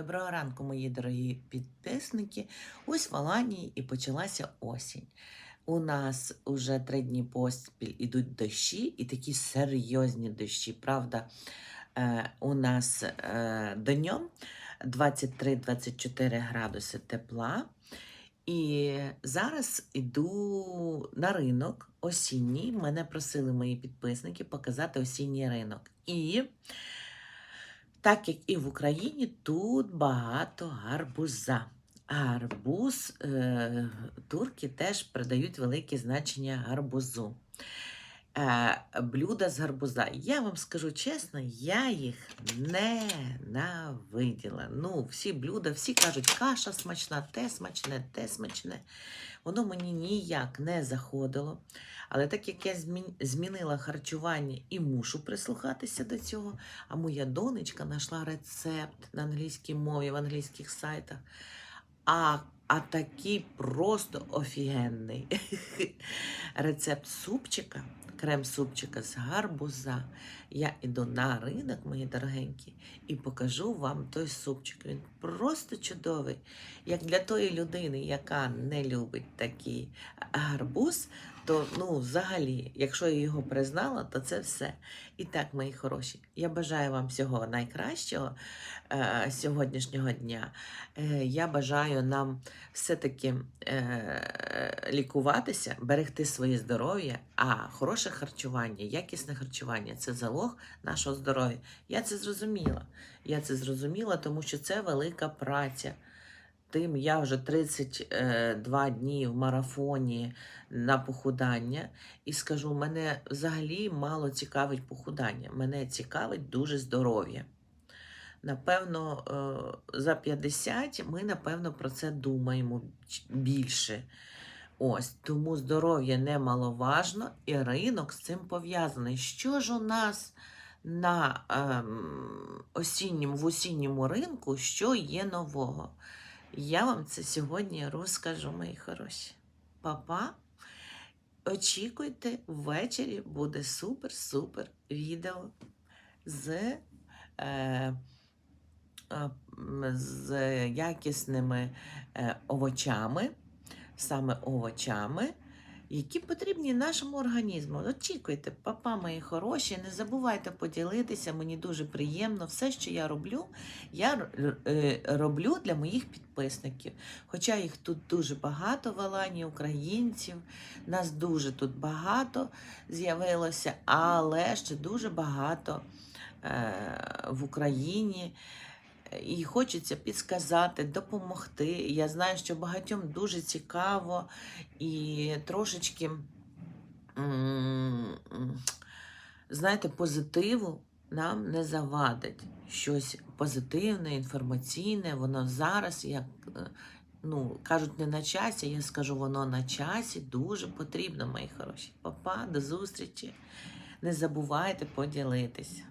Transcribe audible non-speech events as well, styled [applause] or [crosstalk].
Доброго ранку, мої дорогі підписники. Ось в Аланії і почалася осінь. У нас уже три дні поспіль ідуть дощі, і такі серйозні дощі. Правда, е, у нас е, днем 23-24 градуси тепла. І зараз іду на ринок осінній. Мене просили мої підписники показати осінній ринок. І так як і в Україні, тут багато гарбуза. Гарбуз е, турки теж придають велике значення гарбузу. Е, блюда з гарбуза. Я вам скажу чесно, я їх ненавиділа. Ну, всі блюда, всі кажуть, каша смачна, те смачне, те смачне. Воно мені ніяк не заходило. Але так як я змінила харчування і мушу прислухатися до цього, а моя донечка знайшла рецепт на англійській мові в англійських сайтах. А, а такий просто офігенний [laughs] рецепт супчика, крем-супчика з гарбуза. Я іду на ринок, мої дорогенькі, і покажу вам той супчик. Він просто чудовий. Як для тої людини, яка не любить такий гарбуз, то ну, взагалі, якщо я його признала, то це все. І так, мої хороші, я бажаю вам всього найкращого е, сьогоднішнього дня. Е, я бажаю нам все-таки е, лікуватися, берегти своє здоров'я, а хороше харчування, якісне харчування це залог нашого здоров'я. Я це зрозуміла. Я це зрозуміла, тому що це велика праця. Тим я вже 32 дні в марафоні на похудання, і скажу, мене взагалі мало цікавить похудання. Мене цікавить дуже здоров'я. Напевно, е, за 50 ми, напевно, про це думаємо більше. Ось, тому здоров'я немаловажно, і ринок з цим пов'язаний. Що ж у нас на ем, осінньому, в осінньому ринку, що є нового? Я вам це сьогодні розкажу, мої хороші. Папа, очікуйте, ввечері буде супер-супер відео з, е, е, з якісними е, овочами, саме овочами, які потрібні нашому організму. Очікуйте, папа мої хороші, не забувайте поділитися, мені дуже приємно. Все, що я роблю, я е, роблю для моїх підписників. Хоча їх тут дуже багато в Алані, українців, нас дуже тут багато з'явилося, але ще дуже багато е, в Україні. І хочеться підсказати, допомогти. Я знаю, що багатьом дуже цікаво і трошечки, знаєте, позитиву нам не завадить. Щось позитивне, інформаційне, воно зараз, як е, ну, кажуть, не на часі, я скажу, воно на часі дуже потрібно, мої хороші. Папа, до зустрічі. Не забувайте поділитися.